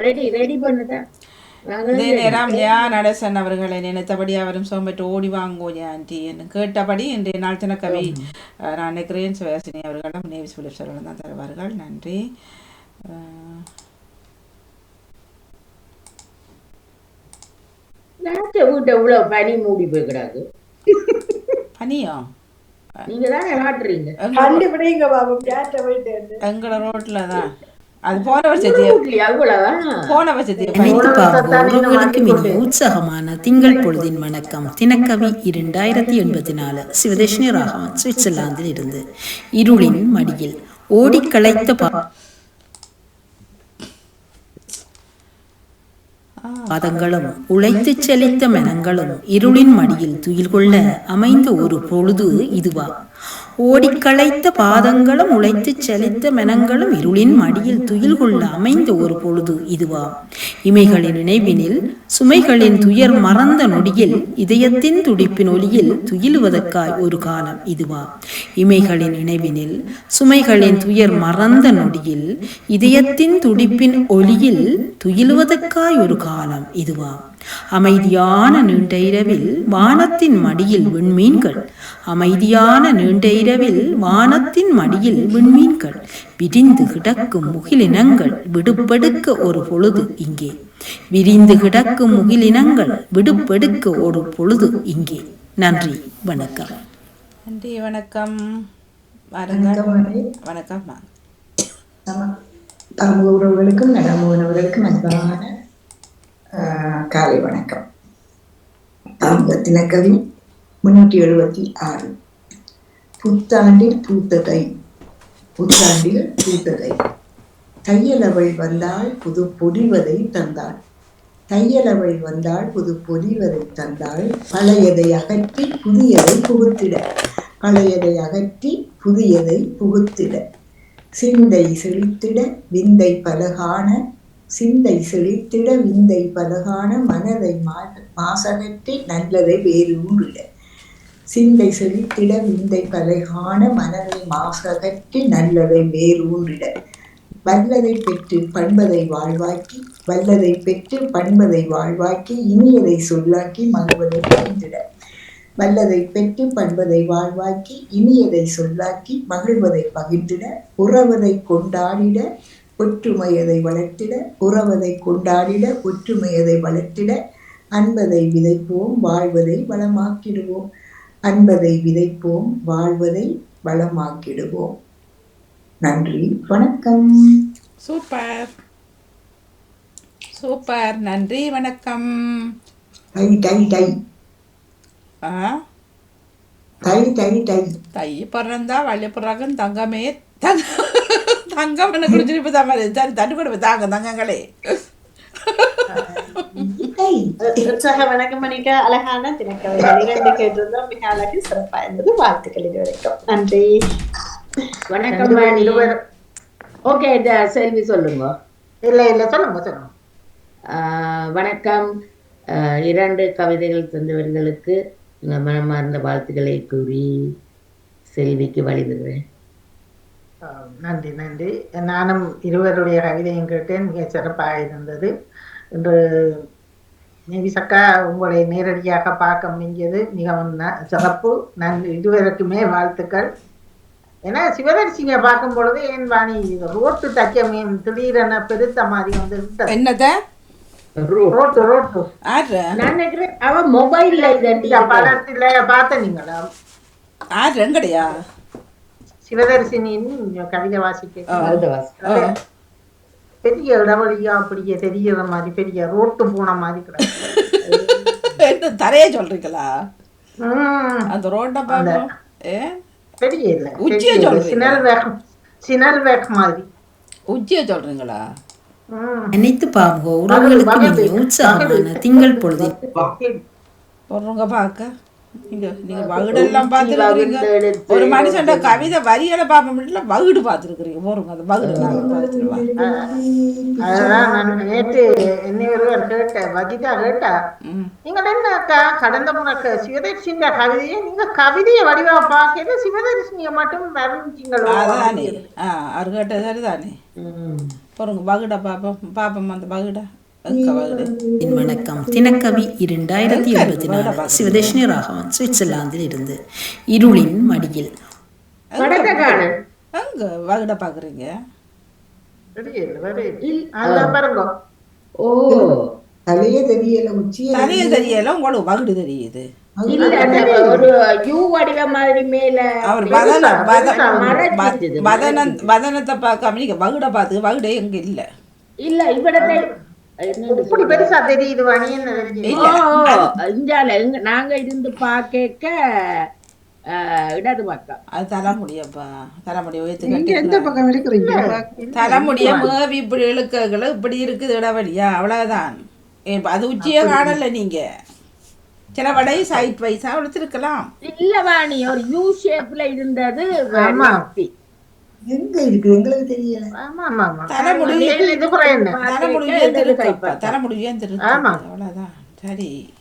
Ready ready Natesan அவர்களை நினைத்தபடி அவரும் சோம்பேட்டு ஓடி வாங்கோ ஆண்டி என்று கேட்டபடி இன்றைய நாள் தினக்கவி நான் நினைக்கிறேன் சுவாசினி அவர்களும் நேவி சுலிப் அவர்களும் தான் தருவார்கள். நன்றி. அஹ், நாட்டை வீட்டை இவ்வளவு பனி மூடி போய் கிடாது பனியம் நீங்க தானே நாட்டுறீங்க எங்க- கண்டுபிடிங்க பாபு கேட்ட போயிட்டு எங்கள ரோட்ல தான். அது போன வருஷத்திய வீட்லயா அவ்வளவா போன வருஷத்திய அனைத்து பாவ உறவுகளுக்கும் இனி உற்சாகமான திங்கள் பொழுதின் வணக்கம். தினக்கவி இரண்டாயிரத்தி எண்பத்தி நாலு சிவதேஷ்ணி ராகவன் சுவிட்சர்லாந்தில் இருந்து. இருளின் மடியில் ஓடி களைத்த பா- பாதங்களும் உழைத்துச் செழித்த மனங்களும் இருளின் மடியில் துயில் கொள்ள அமைந்த ஒரு பொழுது இதுவா. ஓடிக்களைத்த பாதங்களும் உழைத்துச் செழித்த மனங்களும் இருளின் மடியில் துயில் கொள்ள அமைந்த ஒரு பொழுது இதுவா. இமைகளின் நினைவினில் சுமைகளின் துயர் மறந்த நொடியில் இதயத்தின் துடிப்பின் ஒளியில் துயிலுவதற்காய் ஒரு காலம் இதுவா. இமைகளின் நினைவினில் சுமைகளின் துயர் மறந்த நொடியில் இதயத்தின் துடிப்பின் ஒளியில் துயிலுவதற்காய் ஒரு காலம் இதுவா. அமைதியான நீண்ட இரவில் வானத்தின் மடியில் விண்மீன்கள். அமைதியான நீண்ட இரவில் வானத்தின் மடியில் விண்மீன்கள். விரிந்து கிடக்கும் முகிலினங்கள் விடுபெடுக்க ஒரு பொழுது இங்கே. விரிந்து கிடக்கும் முகிலினங்கள் விடுபெடுக்க ஒரு பொழுது இங்கே. நன்றி வணக்கம். நன்றி வணக்கம். வணக்கம் தமிழ் உறவுகளுக்கும் உறவுகளுக்கும் அன்பான காலை வணக்கம். தாங்க கவி முன்னூற்றி எழுபத்தி ஆறு. புத்தாண்டில் பூத்ததை புத்தாண்டில் பூத்ததை தையலவள் வந்தால் புது பொடிவதை தந்தாள். தையலவள் வந்தால் புது பொடிவதை தந்தாள். பழையதை அகற்றி புதியதை புகுத்திட. பழையதை அகற்றி புதியதை புகுத்திட. சிந்தை செழித்திட விந்தை பலகான சிந்தை செழித்திட விந்தை பலகான மனதை மா- மாசகற்றி நல்லதை வேறு இல்லை சிந்தை செழித்திட விந்தை பலகான மனதை மாசகற்றி நல்லதை வேரூன்றிட வல்லதை பெற்று பண்பதை வாழ்வாக்கி வல்லதை பெற்று பண்பதை வாழ்வாக்கி இனியதை சொல்லாக்கி மகிழ்வதை பகிர்ந்திட வல்லதை பெற்று பண்பதை வாழ்வாக்கி இனியதை சொல்லாக்கி மகிழ்வதை பகிர்ந்திட. உறவதை கொண்டாடிட. ஒற்றுமையதை வளர்த்திட உறவதை கொண்டாடிட ஒற்றுமையதை வளர்த்திட அன்பதை விதைப்போம் வாழ்வதை வளமாக்கிடுவோம். அன்பதை விதைப்போம் வாழ்வதை வளமாக்கிடுவோம். நன்றி வணக்கம். சூப்பர். சூப்பர். நன்றி வணக்கம். தை தை தை ஆ? தை தை தை தை பிறந்தா வள்ளி பிறகும் தங்கமே தங்க தங்கம் என்ன குடிச்சிருப்பு தான் சரி தண்ணி கொடுப்ப தாங்க தங்கங்களே உற்சாக வணக்கம் மணிக்க அழகான தினக்கவைகள் இரண்டு கேட்டிருந்தோம் மிக அழகு சிறப்பா இருந்தது வாழ்த்துக்கள் இது வரைக்கும் நன்றி வணக்கம் ஓகே செல்வி சொல்லுங்க இல்ல இல்ல சொல்லுங்க சொல்லுங்க ஆஹ் வணக்கம் ஆஹ் இரண்டு கவிதைகள் தந்தவர்களுக்கு மனமார்ந்த வாழ்த்துக்களை கூறி செல்விக்கு வழிவிடுறேன் நன்றி நன்றி. நானும் இருவருடைய கவிதையும் கேட்டேன். மிக சிறப்பாக இருந்தது இன்று நேவி சக்கா உங்களை நேரடியாக பார்க்க முடிஞ்சது. மிகவும் ந- சிறப்பு. நன்றி. இருவருக்குமே வாழ்த்துக்கள். ஏன்னா சிவதரிசிங்க பார்க்கும் பொழுது ஏன் வாணி ரோட்டு தச்சமீன் திடீரென பெருத்த மாதிரி வந்து. என்னத? ரோட்டு. ரோட்டு நான் நினைக்கிறேன் அவன் மொபைல்ல படத்துல பார்த்த நீங்களா? ஆறு எங்கடையா? சிவதரிசினின் கவிதை வாசிக்க ஆ. பெரிய இடைவெளியா அப்படியே தெரிகிற மாதிரி பெரிய ரோட்டு போன மாதிரி என்ன தரைய சொல்றீங்களா அந்த ரோட்டை பார்க்கணும் ஏ பெரிய இல்ல உச்சியை. சொல்றீங்க. சினல் வேக் சினல் வேக் மாதிரி உச்சியை சொல்றீங்களா பாவ உறவுகளுக்கும் இனி உற்சாகமான திங்கள் பொழுதின் போடுறவங்க பார்க்க வகுடெல்லாம் பார்த்துருக்கீங்க ஒரு மனுஷன் கவிதை வரிகளை பார்க்க முடியல வகுடு பார்த்துருக்குறீங்க. போறோங்க அந்த வகுடு நான் நேற்று என்னை ஒருவர் கேட்ட வஜிதா கேட்டா நீங்க என்ன அக்கா? கடந்த முறை சிவதர்ஷினிய கவிதையை நீங்க கவிதையை வடிவா பார்க்கல சிவதர்ஷினிய மட்டும் வரைஞ்சீங்களோ அதானே. ஆ அவர் கேட்டது சரிதானே. பொறுங்க பகுடா பாப்போம் பாப்போம் அந்த பகுடு என் வணக்கம். தினக்கவி இரண்டாயிரத்தி இருபத்தி நாலு சிவதேஷினி ராகவன் சுவிட்சர்லாந்தில் இருந்து இருளின் மடியில். எங்க பகுடா பாக்குறீங்க? ஓ. தலையே தெரியல தனிய தெரியல உங்களுக்கு தெரியுது. இல்ல அந்த ஒரு யூ வடிவ மாதிரி மேல அவர் பதன பத- மறைச்சிட்டுது. பதன பதனத்தை பார்க்காம நீங்க பகுடை பார்த்து பகுடே எங்க இல்ல. இல்ல என்னன்னு இப்படி பெருசா தெரியுது இந்தியால எங்க நாங்க இருந்து பாக்க இடது பக்கம். அது தர முடியப்பா தர முடியும் உயர்த்து எந்த பக்கம் இருக்கிறீங்க? முடியும் மேவி இப்படி இழுக்கல இப்படி இருக்குது இடவழியா அவ்வளவுதான். அது உச்சியே காணல நீங்க. சில வடை சைட் வைஸா எடுத்திருக்கலாம் இல்ல வாணி ஒரு யூ ஷேப்ல இருந்தது. எங்க இருக்கு? எங்களுக்கு தெரியல. ஆமா ஆமா ஆமா. தர முடியும் தர முடியும். அவ்வளவுதான். சரி.